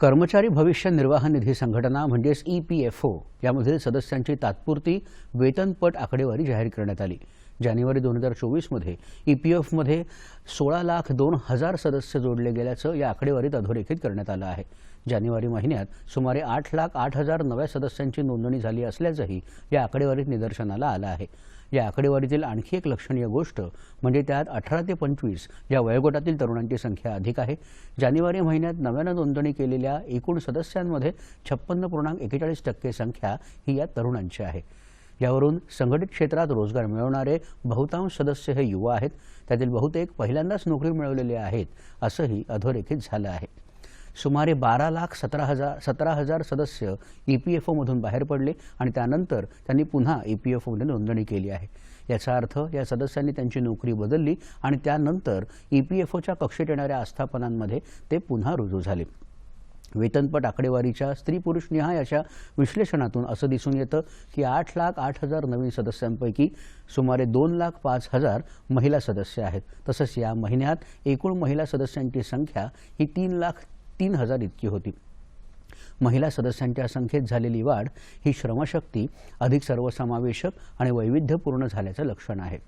कर्मचारी भविष्य निर्वाह निधी संघटना म्हणजेच ई पी एफ ओ यामधील सदस्यांची तात्पुरती वेतनपट आकडेवारी जाहीर करण्यात आली. जानेवारी दोन हजार चोवीसमध्ये ई पी एफमध्ये सोळा लाख दोन हजार सदस्य जोडले गेल्याचं या आकडेवारीत अधोरेखित करण्यात आलं आहे. जानेवारी महिन्यात सुमारे आठ लाख आठ हजार नव्या सदस्यांची नोंदणी झाली असल्याचंही या आकडेवारीत निदर्शनाला आलं आहे. या आकडेवारीतील आणखी एक लक्षणीय गोष्ट म्हणजे त्यात अठरा ते पंचवीस या वयोगटातील तरुणांची संख्या अधिक आहे. जानेवारी महिन्यात नव्यानं नोंदणी केलेल्या एकूण सदस्यांमध्ये छप्पन्न पूर्णांक एकेचाळीस टक्के संख्या ही या तरुणांची आहे. यावरून संघटित क्षेत्रात रोजगार मिळवणारे बहुतांश सदस्य हे युवा आहेत. त्यातील बहुतेक पहिल्यांदाच नोकरी मिळवलेले आहेत असंही अधोरेखित झालं आहे. सुमारे बारा लाख सतरा हजार सतरा हजार सदस्य ई पी एफ ओमधून बाहेर पडले आणि त्यानंतर त्यांनी पुन्हा ई पी एफ ओमध्ये नोंदणी केली आहे. याचा अर्थ या सदस्यांनी त्यांची नोकरी बदलली आणि त्यानंतर ई पी एफ ओच्या कक्षेत येणाऱ्या आस्थापनांमध्ये ते पुन्हा रुजू झाले. वेतनपट आकडेवारीच्या स्त्री पुरुष निहाय अशा विश्लेषणातून असं दिसून येतं की आठ लाख आठ हजार नवीन सदस्यांपैकी सुमारे दोन लाख पाच हजार महिला सदस्य आहेत. तसंच या महिन्यात एकूण महिला सदस्यांची संख्या ही तीन लाख तीन हजार इतकी होती. महिला सदस्यांच्या संख्येत झालेली वाढ ही श्रमशक्ती अधिक सर्वसमावेशक आणि वैविध्यपूर्ण झाल्याचं लक्षण आहे.